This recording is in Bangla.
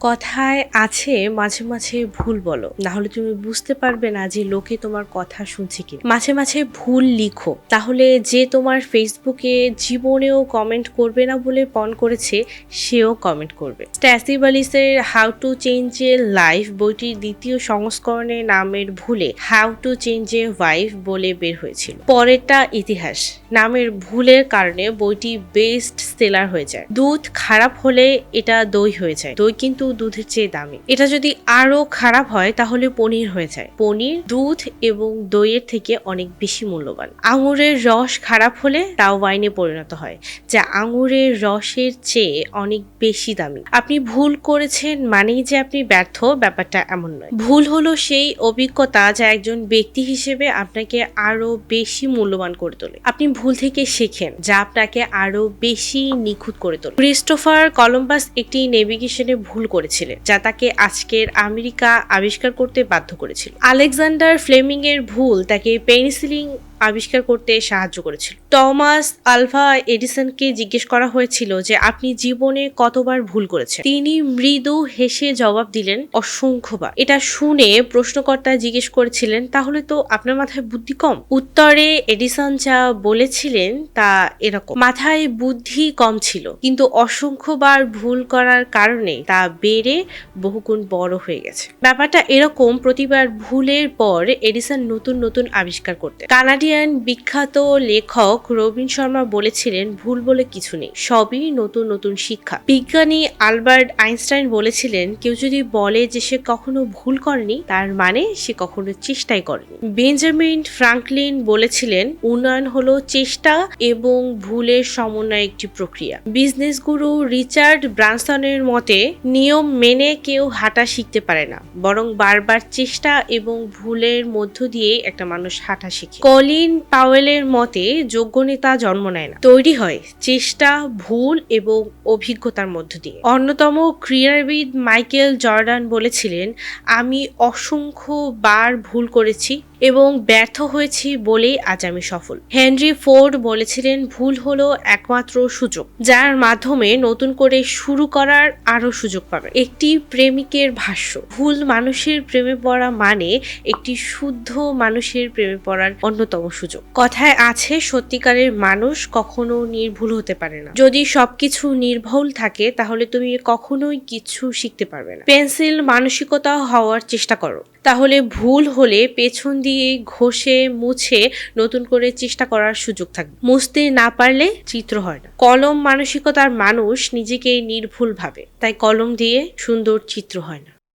কথায় আছে, মাঝে মাঝে ভুল বলো। না হলে তুমি বুঝতে পারবে না যে লোকে তোমার কথা শুনছে কি মাঝে মাঝে ভুল লিখো। তাহলে যে তোমার ফেসবুকে জীবনেও কমেন্ট করবে না বলে পণ করেছে, সেও কমেন্ট করবে। স্ট্যাসিবালিসের how to change a life বইটির দ্বিতীয় সংস্করণে নামের ভুলে how to change a wife বলে বের হয়েছিল। পরেরটা ইতিহাস। নামের ভুলের কারণে বইটি বেস্ট সেলার হয়ে যায়। দুধ খারাপ হলে এটা দই হয়ে যায়। দই কিন্তু দুধের চেয়ে দামি। এটা যদি আরও খারাপ হয়, তাহলে পনির হয়ে যায়। পনির দুধ এবং দইয়ের থেকে অনেক বেশি মূল্যবান। আঙুরের রস খারাপ হলে তাও ওয়াইনে পরিণত হয়, যা আঙুরের রসের চেয়ে অনেক বেশি দামি। আপনি ভুল করেছেন মানেই যে আপনি ব্যর্থ, ব্যাপারটা এমন নয়। ভুল হলো সেই অভিজ্ঞতা যা একজন ব্যক্তি হিসেবে আপনাকে আরও বেশি মূল্যবান করে তোলে। আপনি ভুল থেকে শেখেন, যা আপনাকে আরও বেশি নিখুঁত করে তোলে। ক্রিস্টোফার কলম্বাস একটি নেভিগেশনে ভুল করেছিলেন, যা তাকে আজকের আমেরিকা আবিষ্কার করতে বাধ্য করেছিল। আলেকজান্ডার ফ্লেমিং এর ভুল তাকে পেনিসিলিন আবিষ্কার করতে সাহায্য করেছিল। টমাস আলভা এডিসনকে জিজ্ঞেস করা হয়েছিল যে, আপনি জীবনে কতবার ভুল করেছেন? তিনি মৃদু হেসে জবাব দিলেন, অসংখ্যবার। এটা শুনে প্রশ্নকর্তা জিজ্ঞেস করেছিলেন, তাহলে তো আপনার মাথায় বুদ্ধি কম? উত্তরে এডিসন যা বলেছিলেন তা এরকম, মাথায় বুদ্ধি কম ছিল, কিন্তু অসংখ্যবার ভুল করার কারণে তা বেড়ে বহুগুণ বড় হয়ে গেছে। ব্যাপারটা এরকম, প্রতিবার ভুলের পর এডিসন নতুন নতুন আবিষ্কার করতেন। কানাডিয়ান বিখ্যাত লেখক রবীন শর্মা বলেছিলেন, ভুল বলে কিছু নেই, সবই নতুন নতুন শিক্ষা। বিজ্ঞানী আলবার্ট আইনস্টাইন বলেছিলেন, কেউ যদি বলে যে সে কখনো ভুল করেনি, তার মানে সে কখনো চেষ্টাই করেনি। বেঞ্জামিন ফ্রাঙ্কলিন বলেছিলেন, উন্নয়ন হলো চেষ্টা এবং ভুলের সমন্বয় একটি প্রক্রিয়া। বিজনেস গুরু রিচার্ড ব্রানসনের মতে, নিয়ম মেনে কেউ হাঁটা শিখতে পারে না, বরং বারবার চেষ্টা এবং ভুলের মধ্য দিয়ে একটা মানুষ হাঁটা শিখে। কলিন পাওয়েলের মতে, যোগ্য নেতা জন্ম নেয় না। তৈরি হয় চেষ্টা, ভুল এবং অভিজ্ঞতার মধ্য দিয়ে। অন্যতম ক্রীড়াবিদ মাইকেল জর্ডান বলেছিলেন, আমি অসংখ্য বার ভুল করেছি এবং ব্যর্থ হয়েছি বলেই আজ আমি সফল। হেনরি ফোর্ড বলেছিলেন, ভুল হলো একমাত্র সুযোগ, যার মাধ্যমে নতুন করে শুরু করার আরও সুযোগ পাবে। একটি প্রেমিকের ভাষ্য, ভুল মানুষের প্রেমে পড়া মানে একটি শুদ্ধ মানুষের প্রেমে পড়ার অন্যতম সুযোগ। কথায় আছে, সত্যিকারের মানুষ কখনো নির্ভুল হতে পারে না। যদি সবকিছু নির্ভুল থাকে, তাহলে তুমি কখনোই কিছু শিখতে পারবে না। পেন্সিল মানসিকতা হওয়ার চেষ্টা করো। তাহলে ভুল হলে পেছন দিয়ে ঘষে, মুছে নতুন করে চেষ্টা করার সুযোগ থাকবে। মুছতে না পারলে চিত্র হয় না। কলম মানসিকতার মানুষ নিজেকে নির্ভুল ভাবে তাই কলম দিয়ে সুন্দর চিত্র হয় না।